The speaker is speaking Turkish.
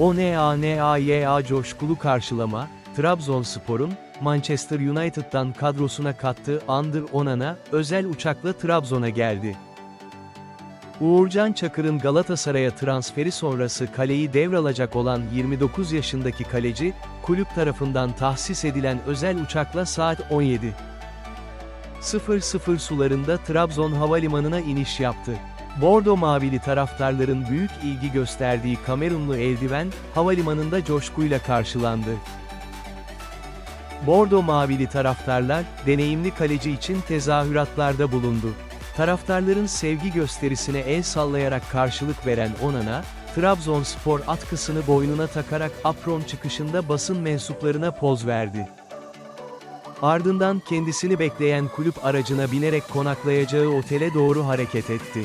ONANAYA coşkulu karşılama, Trabzonspor'un, Manchester United'dan kadrosuna kattığı Under Onana, özel uçakla Trabzon'a geldi. Uğurcan Çakır'ın Galatasaray'a transferi sonrası kaleyi devralacak olan 29 yaşındaki kaleci, kulüp tarafından tahsis edilen özel uçakla saat 17. 00 sularında Trabzon Havalimanı'na iniş yaptı. Bordo mavili taraftarların büyük ilgi gösterdiği Kamerunlu eldiven, havalimanında coşkuyla karşılandı. Bordo mavili taraftarlar, deneyimli kaleci için tezahüratlarda bulundu. Taraftarların sevgi gösterisine el sallayarak karşılık veren Onana, Trabzonspor atkısını boynuna takarak apron çıkışında basın mensuplarına poz verdi. Ardından kendisini bekleyen kulüp aracına binerek konaklayacağı otele doğru hareket etti.